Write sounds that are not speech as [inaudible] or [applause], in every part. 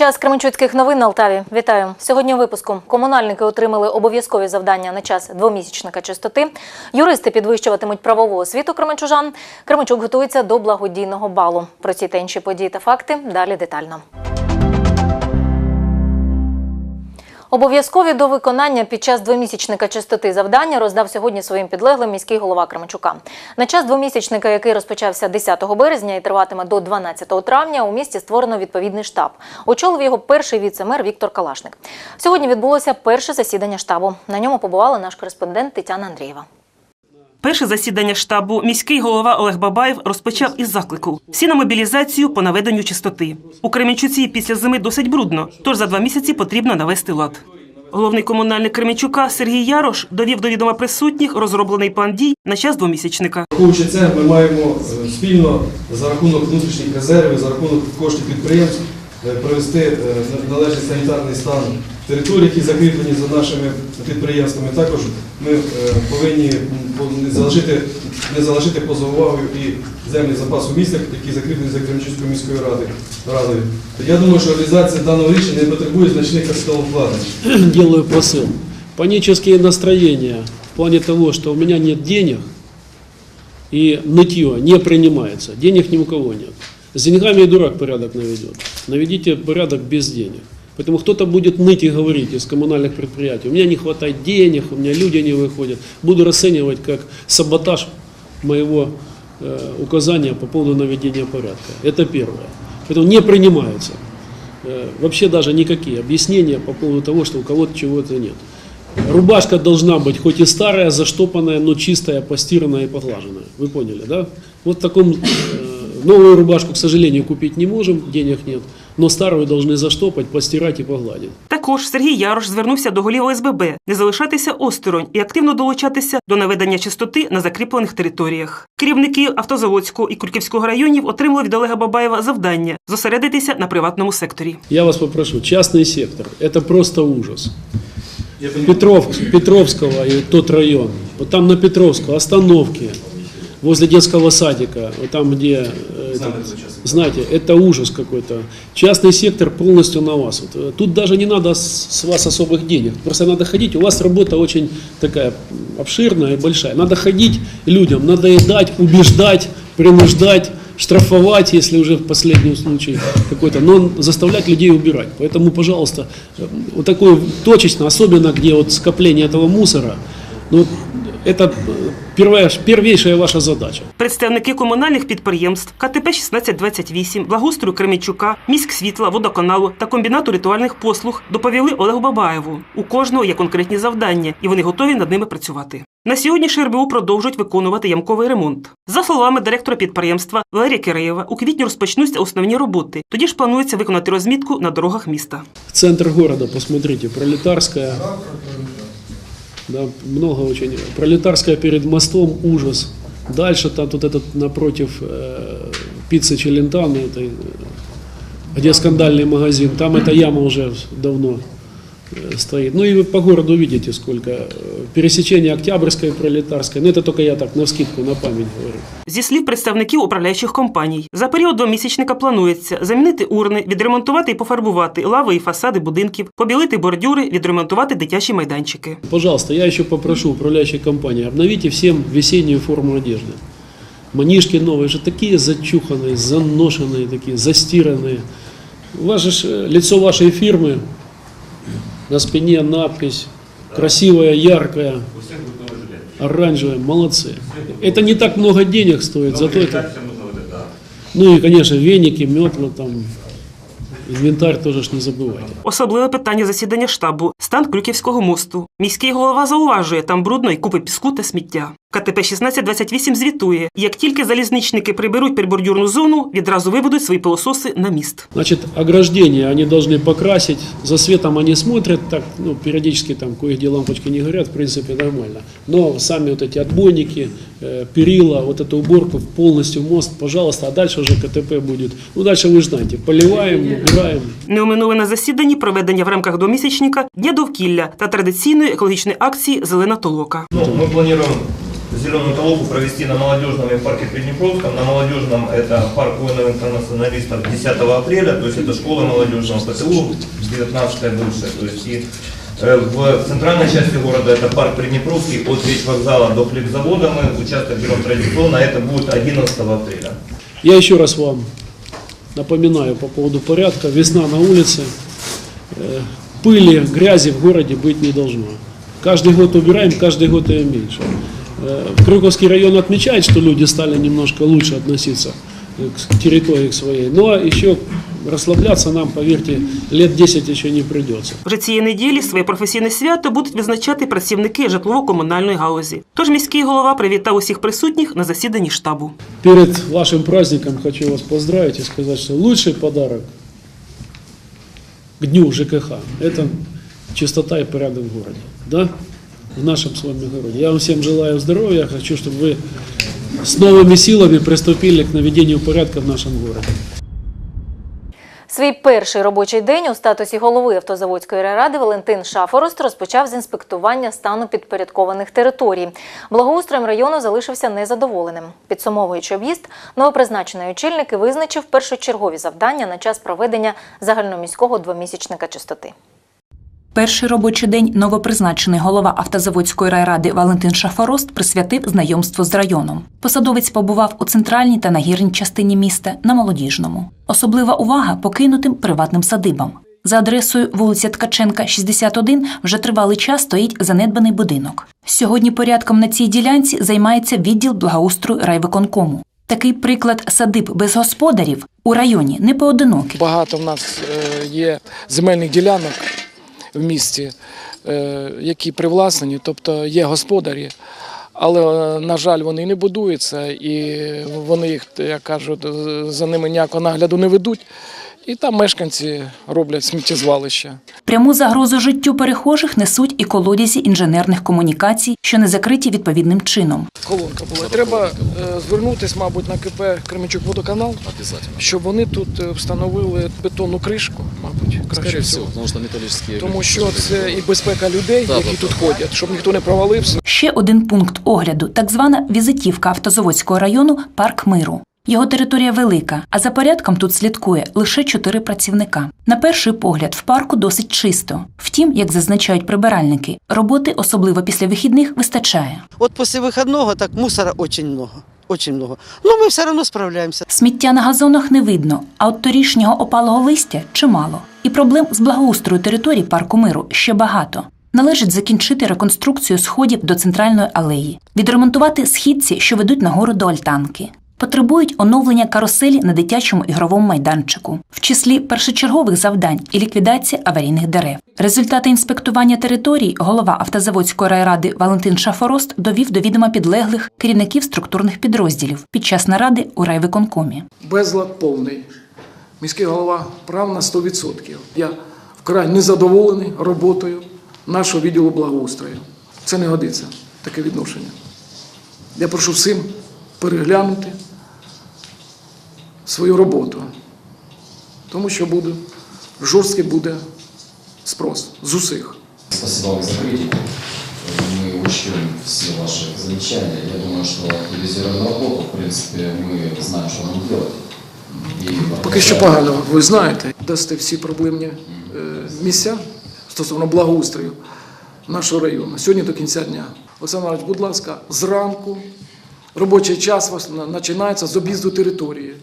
Час Кременчуцьких новин на Алтаві. Вітаю. Сьогодні випуску комунальники отримали обов'язкові завдання на час двомісячника чистоти. Юристи підвищуватимуть правову освіту кременчужан. Кременчук готується до благодійного балу. Про ці та інші події та факти далі детально. Обов'язкові до виконання під час двомісячника чистоти завдання роздав сьогодні своїм підлеглим міський голова Кременчука. На час двомісячника, який розпочався 10 березня і триватиме до 12 травня, у місті створено відповідний штаб. Очолив його перший віце-мер Віктор Калашник. Сьогодні відбулося перше засідання штабу. На ньому побувала наш кореспондент Тетяна Андрієва. Перше засідання штабу міський голова Олег Бабаєв розпочав із заклику: всі на мобілізацію по наведенню чистоти. У Кременчуці після зими досить брудно, тож за два місяці потрібно навести лад. Головний комунальник Кременчука Сергій Ярош довів до відома присутніх розроблений план дій на час двомісячника. Враховуючи це, ми маємо е, спільно за рахунок внутрішніх резервів, за рахунок коштів підприємств е, привести е, належний санітарний стан територій, які закріплені за нашими підприємствами. Також ми е, повинні не залишити, поза увагою і землі запасу міста, які закріплені за Кременчуцькою міською радою. Я думаю, що реалізація даного рішення не потребує значних капіталовкладень. [clears throat] делаю посыл. Панические настроения в плане того, что у меня нет денег и нытье не принимается. Денег ни у кого нет. С деньгами и дурак порядок наведет. Наведите порядок без денег. Поэтому кто-то будет ныть и говорить из коммунальных предприятий. У меня не хватает денег, у меня люди не выходят. Буду расценивать как саботаж моего э, указания по поводу наведения порядка. Это первое. Поэтому не принимаются э, вообще даже никакие объяснения по поводу того, что у кого-то чего-то нет. Рубашка должна быть хоть и старая, заштопанная, но чистая, постиранная и поглаженная. Вы поняли, да? Вот в таком... э, Новую рубашку, к сожалению, купить не можем, денег нет, но старую должны заштопать, постирать и погладить. Також Сергій Ярош звернувся до голів ОСББ не залишатися осторонь і активно долучатися до наведення чистоти на закріплених територіях. Керівники Автозаводського і Кульківського районів отримали від Олега Бабаєва завдання зосередитися на приватному секторі. Я вас попрошу, частный сектор, это просто ужас. Петров, Петровского и тот район, вот там на Петровского остановки, Возле детского садика, вот там где, э, это, знаете, это ужас какой-то. Частный сектор полностью на вас. Вот, э, тут даже не надо с, с вас особых денег, просто надо ходить, у вас работа очень такая обширная и большая. Надо ходить людям, надоедать, убеждать, принуждать, штрафовать, если уже в последнем случае какой-то, но заставлять людей убирать. Поэтому, пожалуйста, э, вот такое точечно, особенно где вот скопление этого мусора, ну, это э, первая, первейшая ваша задача. Представники комунальних підприємств КТП 1628, благоустрою Кременчука, міськсвітла, водоканалу та комбінату ритуальних послуг доповіли Олегу Бабаєву. У кожного є конкретні завдання, і вони готові над ними працювати. На сьогодні ШРБУ продовжують виконувати ямковий ремонт. За словами директора підприємства Валерія Киреєва, у квітні розпочнуться основні роботи. Тоді ж планується виконати розмітку на дорогах міста. Центр города, посмотрите, Пролетарская, да, много очень, Пролетарская перед мостом, ужас. Дальше там тут этот напротив э, пиццы Челентано, это, э, где скандальный магазин, там эта яма уже давно э, стоит. Ну и вы по городу видите, сколько э, пересечение Октябрьской и Пролетарской. Ну это только я так на вскидку, на память говорю. Зі слів представників управляючих компаній, за період двомісячника планується замінити урни, відремонтувати і пофарбувати лави і фасади будинків, побілити бордюри, відремонтувати дитячі майданчики. Пожалуйста, я еще попрошу управляющей компании, обновите всем весеннюю форму одежды. Манишки новые же такие зачуханные, заношенные, такие застиранные. У вас же ж, э, лицо вашей фирмы, на спине надпись, красивая, яркая, оранжевая, молодцы. Это не так много денег стоит, зато это... Ну и, конечно, веники, метла там, инвентарь тоже ж не забывайте. Особливе питання засідання штабу стан Крюківського мосту. Міський голова зауважує, там брудно і купи піску та сміття. КТП 1628 звітує, як тільки залізничники приберуть прибордюрну зону, відразу виведуть свої пилососи на міст. Значит, ограждение они должны покрасить, за светом они смотрят, так, ну, периодически там кое-где лампочки не горят, в принципе, нормально. Но сами вот эти отбойники, э, перила, вот эту уборку полностью мост, пожалуйста, а дальше уже КТП будет. Ну, дальше вы же знаете, поливаем, убираем. Не оминули на засіданні проведення в рамках двомісячника Дня довкілля та традиційної екологічної акції Зелена толока. Ну, мы планируем зеленую толоку провести на молодежном и в парке Приднепровском. На молодежном это парк воинов-интернационалистов 10 апреля, то есть это школа молодежного ПТУ, 19 бывшая. То есть и э, в центральной части города это парк Приднепровский от вокзала до хлебзавода. Мы участок берем традиционно, это будет 11 апреля. Я еще раз вам напоминаю по поводу порядка. Весна на улице. Э, Пыли, грязи в городе быть не должно. Каждый год убираем, каждый год ее меньше. Э, Крюковский район отмечает, что люди стали немножко лучше относиться э, к территории к своей. Но еще расслабляться нам, поверьте, лет 10 еще не придется. Вже цієї неділі своє професійне свято будуть відзначати працівники житлово-комунальної галузі. Тож міський голова привітав усіх присутніх на засіданні штабу. Перед вашим праздником хочу вас поздравить и сказать, что лучший подарок к дню ЖКХ – это чистота и порядок в городе. Да? В нашем с вами городе. Я вам всем желаю здоровья. Хочу, чтобы вы с новыми силами приступили к наведению порядка в нашем городе. Свій перший робочий день у статусі голови автозаводської ради Валентин Шафорост розпочав з інспектування стану підпорядкованих територій. Благоустроєм району залишився незадоволеним. Підсумовуючи об'їзд, новопризначений очільник визначив першочергові завдання на час проведення загальноміського двомісячника чистоти. Перший робочий день новопризначений голова автозаводської райради Валентин Шафорост присвятив знайомству з районом. Посадовець побував у центральній та нагірній частині міста на молодіжному. Особлива увага покинутим приватним садибам. За адресою вулиця Ткаченка, 61, вже тривалий час стоїть занедбаний будинок. Сьогодні порядком на цій ділянці займається відділ благоустрою райвиконкому. Такий приклад садиб без господарів у районі не поодинокий. Багато в нас е, є земельних ділянок в місті, е, які привласнені, тобто є господарі, але, е, на жаль, вони не будуються і вони їх, як кажуть, за ними ніякого нагляду не ведуть. І там мешканці роблять сміттєзвалища. Пряму загрозу життю перехожих несуть і колодязі інженерних комунікацій, що не закриті відповідним чином. Колонка була. Треба е, звернутися, мабуть, на КП Кременчук водоканал, щоб вони тут е, встановили бетонну кришку, мабуть, краще всього. Тому що це і безпека людей, Да, які да, тут да. ходять, щоб ніхто не провалився. Ще один пункт огляду так звана візитівка автозаводського району Парк Миру. Його територія велика, а за порядком тут слідкує лише чотири працівника. На перший погляд, в парку досить чисто. Втім, як зазначають прибиральники, роботи, особливо після вихідних, вистачає. Вот после выходного так мусора очень много. Очень много. Но мы все равно справляемся. Сміття на газонах не видно, а от торішнього опалого листя чимало. І проблем з благоустрою території парку миру ще багато. Належить закінчити реконструкцію сходів до центральної алеї, відремонтувати східці, що ведуть нагору до альтанки. Потребують оновлення каруселі на дитячому ігровому майданчику, в числі першочергових завдань і ліквідація аварійних дерев. Результати інспектування територій голова автозаводської райради Валентин Шафорост довів до відома підлеглих керівників структурних підрозділів під час наради у райвиконкомі. Безлад повний. Міський голова прав на 100%. Я вкрай незадоволений роботою нашого відділу благоустрою. Це не годиться, таке відношення. Я прошу всім переглянути свою роботу, тому що буде жорсткий буде спрос з усіх. Спасибо вам за критику. Мы учтем все ваши замечания. Я думаю, что активизируем работу. В принципе, мы знаем, что нам делать. Поки що погано, ви знаєте, дасте всі проблемні е, місця стосовно благоустрою нашого району. Сьогодні до кінця дня. Олександр Іванович, будь ласка, зранку робочий час починається з об'їзду території.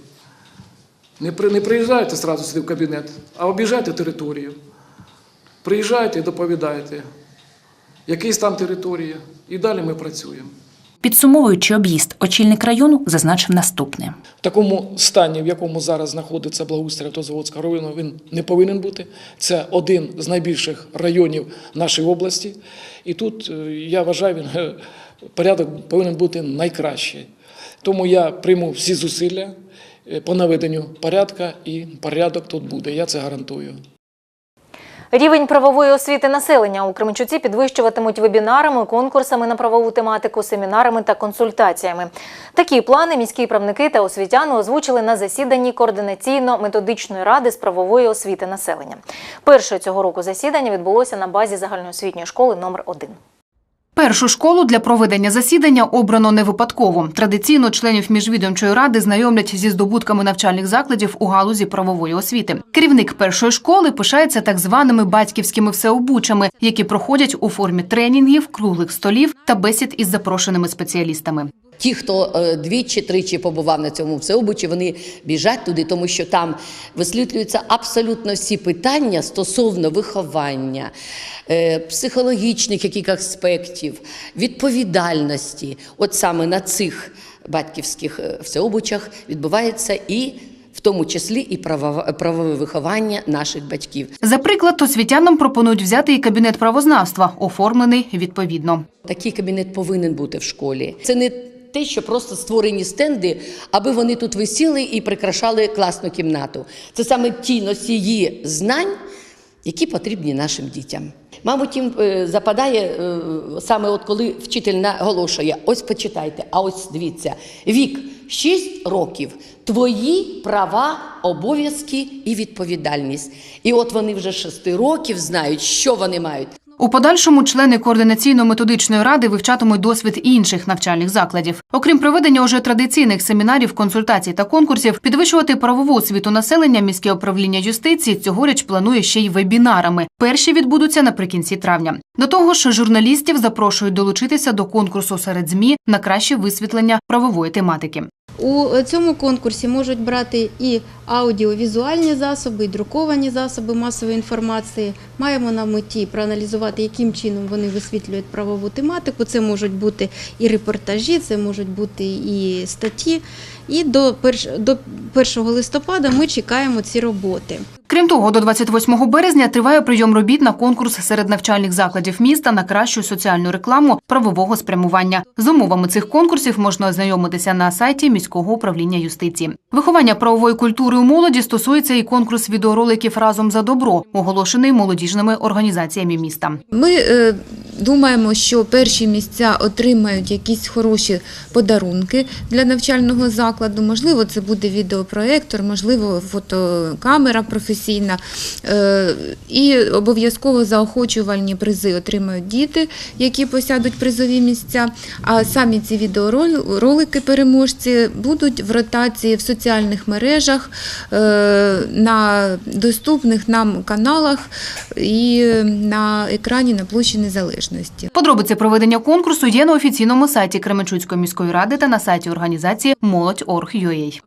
Не, при, не приїжджайте одразу сюди в кабінет, а об'їжджайте територію. Приїжджайте і доповідайте, який стан території, і далі ми працюємо. Підсумовуючи об'їзд, очільник району зазначив наступне. В такому стані, в якому зараз знаходиться благоустрій автозаводського району, він не повинен бути. Це один з найбільших районів нашої області. І тут, е, я вважаю, він, е, порядок повинен бути найкращий. Тому я прийму всі зусилля по наведенню порядка, і порядок тут буде. Я це гарантую. Рівень правової освіти населення у Кременчуці підвищуватимуть вебінарами, конкурсами на правову тематику, семінарами та консультаціями. Такі плани міські правники та освітяни озвучили на засіданні координаційно-методичної ради з правової освіти населення. Перше цього року засідання відбулося на базі загальноосвітньої школи номер 1 Першу школу для проведення засідання обрано не випадково. Традиційно членів міжвідомчої ради знайомлять зі здобутками навчальних закладів у галузі правової освіти. Керівник першої школи пишається так званими батьківськими всеобучами, які проходять у формі тренінгів, круглих столів та бесід із запрошеними спеціалістами. Ті, хто е, двічі-тричі побував на цьому всеобучі, вони біжать туди, тому що там висвітлюються абсолютно всі питання стосовно виховання, е, психологічних яких аспектів, відповідальності. От саме на цих батьківських е, всеобучах відбувається і в тому числі і правове, правове виховання наших батьків. За приклад, освітянам пропонують взяти і кабінет правознавства, оформлений відповідно. Такий кабінет повинен бути в школі. Це не те, що просто створені стенди, аби вони тут висіли і прикрашали класну кімнату. Це саме ті носії знань, які потрібні нашим дітям. Мабуть, їм е, западає е, саме от коли вчитель наголошує: ось почитайте, а ось дивіться, вік 6 років. Твої права, обов'язки і відповідальність. І от вони вже з 6 років знають, що вони мають. У подальшому члени координаційно-методичної ради вивчатимуть досвід інших навчальних закладів. Окрім проведення уже традиційних семінарів, консультацій та конкурсів, підвищувати правову освіту населення міське управління юстиції цьогоріч планує ще й вебінарами. Перші відбудуться наприкінці травня. До того ж, журналістів запрошують долучитися до конкурсу серед змі на краще висвітлення правової тематики. У цьому конкурсі можуть брати і аудіовізуальні засоби, і друковані засоби масової інформації. Маємо на меті проаналізувати, яким чином вони висвітлюють правову тематику. Це можуть бути і репортажі, це можуть бути і статті. І до 1 листопада ми чекаємо ці роботи. Крім того, до 28 березня триває прийом робіт на конкурс серед навчальних закладів міста на кращу соціальну рекламу правового спрямування. З умовами цих конкурсів можна ознайомитися на сайті міського управління юстиції. Виховання правової культури у молоді стосується і конкурс відеороликів разом за добро, оголошений молодіжними організаціями міста. Ми е, думаємо, що перші місця отримають якісь хороші подарунки для навчального закладу. Можливо, це буде відеопроектор, можливо, фотокамера професійна. Е, і обов'язково заохочувальні призи отримають діти, які посядуть призові місця. А самі ці відеоролики переможці будуть в ротації в соціальних мережах, е, на доступних нам каналах і на екрані на площі Незалежності. Подробиці проведення конкурсу є на офіційному сайті Кременчуцької міської ради та на сайті організації молодь.org.ua.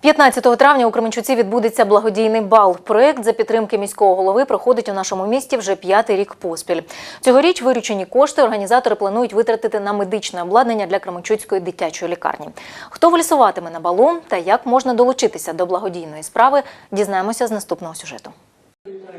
15 травня у Кременчуці відбудеться благодійний бал. Проект за підтримки міського голови проходить у нашому місті вже п'ятий рік поспіль. Цьогоріч виручені кошти організатори планують витратити на медичне обладнання для Кременчуцької дитячої лікарні. Хто вальсуватиме на балу та як можна долучитися до благодійної справи, дізнаємося з наступного сюжету.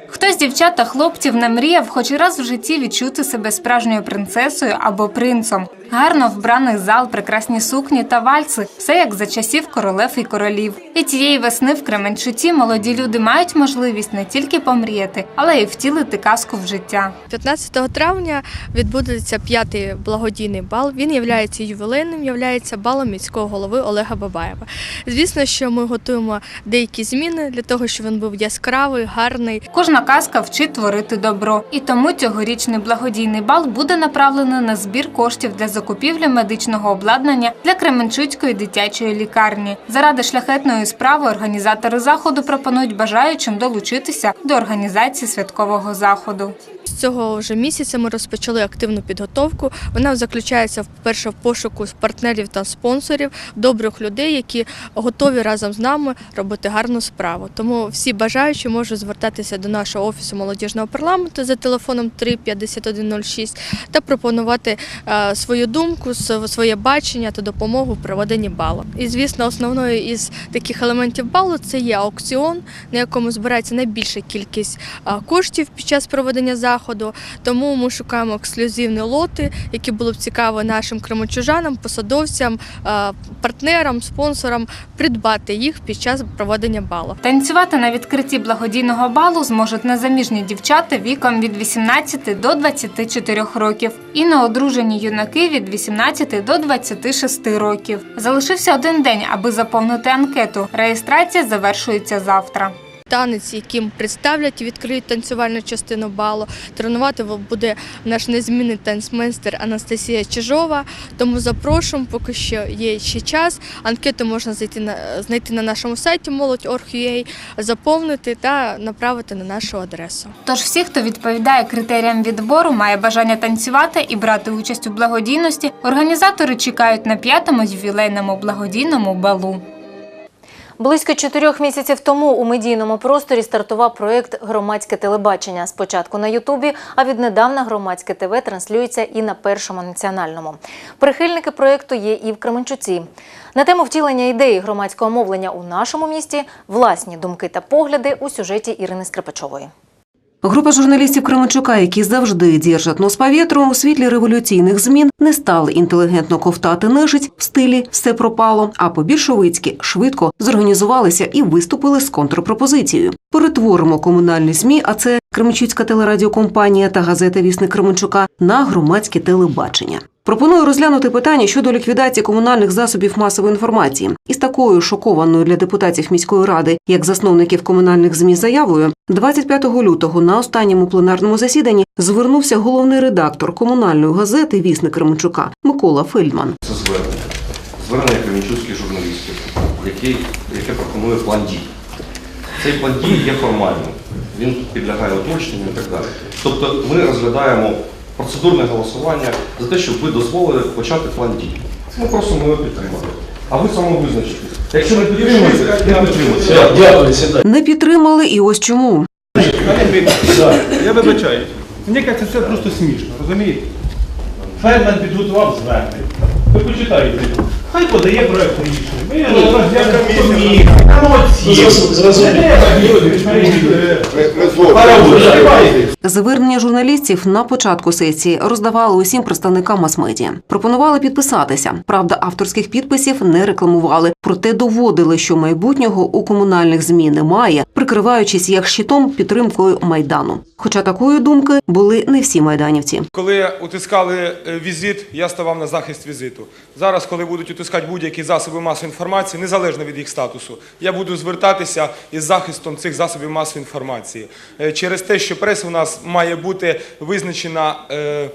Хтось дівчат та хлопців не мріяв хоч раз в житті відчути себе справжньою принцесою або принцом. Гарно вбраний зал, прекрасні сукні та вальси все як за часів королев і королів. І цієї весни в Кременчуці молоді люди мають можливість не тільки помріяти, але й втілити казку в життя. 15 травня відбудеться п'ятий благодійний бал. Він є ювілейним, є балом міського голови Олега Бабаєва. Звісно, що ми готуємо деякі зміни для того, щоб він був яскравий, гарний. Кожна казка вчить творити добро, і тому цьогорічний благодійний бал буде направлений на збір коштів для закупівлі медичного обладнання для Кременчуцької дитячої лікарні. Заради шляхетної справи організатори заходу пропонують бажаючим долучитися до організації святкового заходу. З цього вже місяця ми розпочали активну підготовку. Вона заключається вперше в пошуку партнерів та спонсорів, добрих людей, які готові разом з нами робити гарну справу. Тому всі бажаючі можуть звертатися до нашого офісу молодіжного парламенту за телефоном 35106 та пропонувати е, свою думку, своє бачення та допомогу в проведенні балу. І звісно, основною із таких елементів балу це є аукціон, на якому збирається найбільша кількість е, коштів під час проведення заходу. Тому ми шукаємо ексклюзивні лоти, які було б цікаво нашим кременчужанам, посадовцям, е, партнерам, спонсорам придбати їх під час проведення балу. Танцювати на відкритті благодійного балу зможуть незаміжні дівчата віком від 18 до 24 років і неодружені юнаки від 18 до 26 років. Залишився один день, аби заповнити анкету. Реєстрація завершується завтра. Танець, яким представлять і відкриють танцювальну частину балу. Тренувати буде наш незмінний танцмейстер Анастасія Чижова. Тому запрошуємо, поки що є ще час. Анкету можна знайти на знайти на нашому сайті молодь.org.ua, заповнити та направити на нашу адресу. Тож всі, хто відповідає критеріям відбору, має бажання танцювати і брати участь у благодійності, організатори чекають на п'ятому ювілейному благодійному балу. Близько чотирьох місяців тому у медійному просторі стартував проєкт Громадське телебачення. Спочатку на Ютубі, а віднедавна громадське ТВ транслюється і на першому національному. Прихильники проєкту є і в Кременчуці. На тему втілення ідеї громадського мовлення у нашому місті власні думки та погляди у сюжеті Ірини Скрипачової. Група журналістів Кременчука, які завжди держать нос по вітру, у світлі революційних змін не стали інтелігентно ковтати нежить в стилі все пропало, а по-більшовицьки швидко зорганізувалися і виступили з контрпропозицією. Перетворимо комунальні змі, а це Кременчуцька телерадіокомпанія та газета Вісник Кременчука на громадське телебачення. Пропоную розглянути питання щодо ліквідації комунальних засобів масової інформації. Із такою шокованою для депутатів міської ради, як засновників комунальних змі, заявою 25 лютого на останньому пленарному засіданні звернувся головний редактор комунальної газети Вісник Кременчука Микола Фельдман. Це звернення. Звернення кремінчуцьких журналістів, який, яке пропонує план дій. Цей план дій є формальним, він підлягає уточненню і так далі. Тобто ми розглядаємо процедурне голосування за те, щоб ви дозволили почати план дій. Ми просимо його підтримати. А ви самовизначитесь. Якщо не підтримуєте, не підтримуєте. Дякую, сідай. Не підтримали і ось чому. Я вибачаю. Мені кажеться, це просто смішно, розумієте? Фельдман підготував звернення. Ви почитаєте. Хай подає проект рішення. Ми розглянемо комісію. Молодці. Зрозуміло. Звернення журналістів на початку сесії роздавали усім представникам мас-медіа. Пропонували підписатися. Правда, авторських підписів не рекламували, проте доводили, що майбутнього у комунальних змі немає, прикриваючись як щитом підтримкою майдану. Хоча такої думки були не всі майданівці. Коли утискали е, візит, я ставав на захист візиту. Зараз, коли будуть утискати будь-які засоби масової інформації, незалежно від їх статусу, я буду звертатися із захистом цих засобів масової інформації. Е, Через те, що преса у нас має бути визначена. е,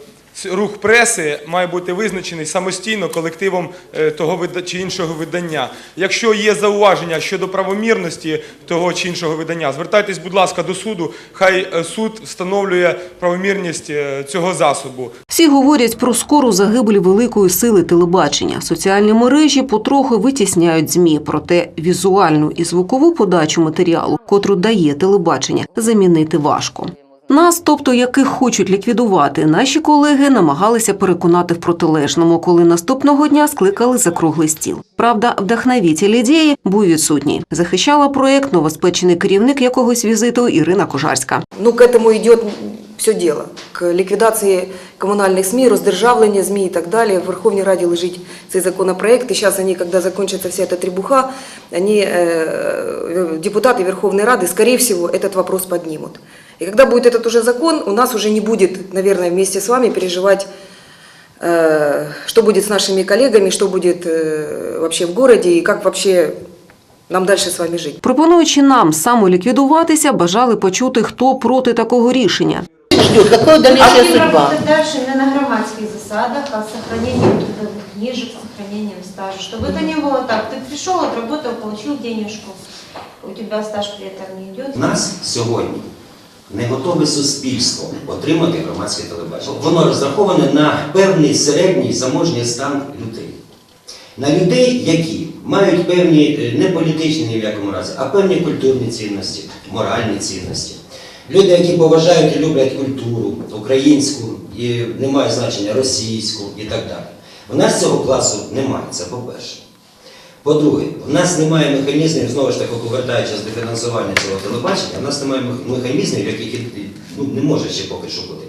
Рух преси має бути визначений самостійно колективом е, того чи іншого видання. Якщо є зауваження щодо правомірності того чи іншого видання, звертайтесь, будь ласка, до суду. Хай е, суд встановлює правомірність цього засобу. Всі говорять про скору загибель великої сили телебачення. Соціальні мережі потроху витісняють змі, проте візуальну і звукову подачу матеріалу, котру дає телебачення, замінити важко. Нас, тобто яких хочуть ліквідувати, наші колеги намагалися переконати в протилежному, коли наступного дня скликали за круглий стіл. Правда, вдохновитель ідеї був відсутній. Захищала проект новоспечений керівник якогось візиту Ірина Кожарська. Ну, к этому идет все дело. К ликвидации коммунальных СМИ, роздержавлення СМИ и так далее. В Верховній Раді лежить цей законопроект. И сейчас они, когда закончится вся эта требуха, они, э, депутаты Верховной Рады, скорее всего, этот вопрос поднимут. И когда будет этот уже закон, у нас уже не будет, наверное, вместе с вами переживать э, что будет с нашими коллегами, что будет э, вообще в городе и как вообще нам дальше с вами жить. Пропонуючи нам самоліквідуватися, бажали почути, хто проти такого рішення. Какая дальнейшая судьба? дальше не на громадских засадах, а с сохранением трудовых книжек, с сохранением стажа. Чтобы это не было так. Ты пришел, отработал, получил денежку, у тебя стаж при этом не идет. У нас сьогодні не готове суспільство отримати громадське телебачення. Воно розраховане на певний середній заможній стан людей. На людей, які мають певні е, не політичні ні в якому разі, а певні культурні цінності, моральні цінності. Люди, які поважають і люблять культуру, українську, і немає значення російську і так далі. У нас цього класу немає, це по-перше. По-друге, в нас немає механізмів, знову ж таки, повертаючись до фінансування цього телебачення, в нас немає механізмів, яких ну, не може ще поки що бути.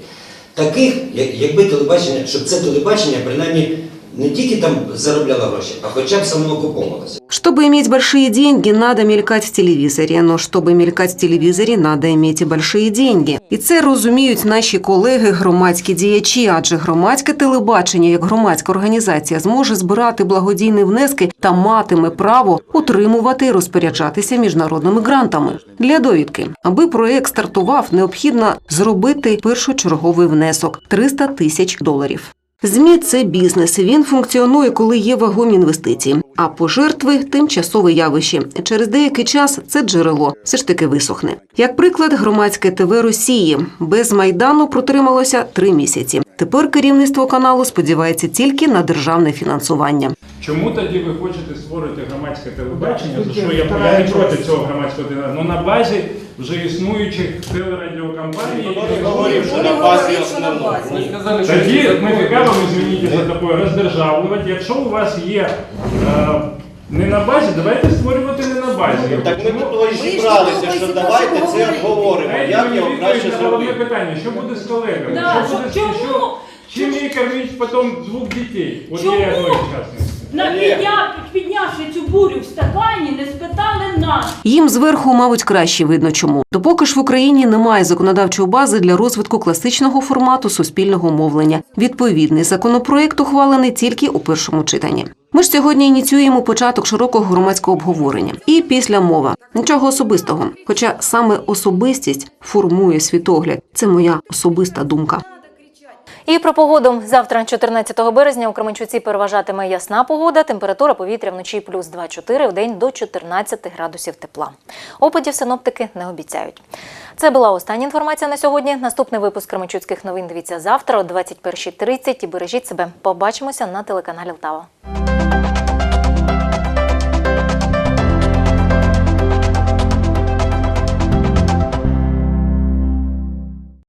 Таких, як- якби телебачення, щоб це телебачення принаймні не тільки там заробляла гроші, а хоча б самоокуповувалася. Чтобы иметь большие деньги, надо мелькать в телевізорі. Но чтобы мелькать в телевізорі, надо иметь большие деньги. І це розуміють наші колеги, громадські діячі. Адже громадське телебачення, як громадська організація, зможе збирати благодійні внески та матиме право утримувати і розпоряджатися міжнародними грантами. Для довідки, аби проект стартував, необхідно зробити першочерговий внесок 300 тисяч доларів. ЗМІ це бізнес. Він функціонує, коли є вагомі інвестиції. А пожертви тимчасове явище. Через деякий час це джерело все ж таки висохне. Як приклад, громадське ТВ Росії без майдану протрималося три місяці. Тепер керівництво каналу сподівається тільки на державне фінансування. Чому тоді ви хочете створити громадське телебачення? За що я, я не проти цього громадського телебачення, але на базі вже існуючих телерадіокомпаній. які говорять, що на базі основного. Тоді ми цікаво, ми змініть за такое роздержавлювати. Якщо у вас є е, не на базі, давайте створювати не на базі. Так ми тут і зібралися, що давайте це обговоримо. Дайте Як мені його відповідь краще на головне зробити? питання, що буде з колегами? Да, що буде, чому? що, чим їй кормить потім двох дітей? От Чому? я одної частності. На підня... піднявши цю бурю в стакані, не спитали нас. Їм зверху, мабуть, краще видно чому. Допоки ж в Україні немає законодавчої бази для розвитку класичного формату суспільного мовлення. Відповідний законопроект ухвалений тільки у першому читанні. Ми ж сьогодні ініціюємо початок широкого громадського обговорення. І після мова нічого особистого. Хоча саме особистість формує світогляд. Це моя особиста думка. І про погоду. Завтра, 14 березня, у Кременчуці переважатиме ясна погода. Температура повітря вночі плюс 2-4, в день до 14 градусів тепла. Опадів синоптики не обіцяють. Це була остання інформація на сьогодні. Наступний випуск Кременчуцьких новин дивіться завтра о 21.30 і бережіть себе. Побачимося на телеканалі Лтава.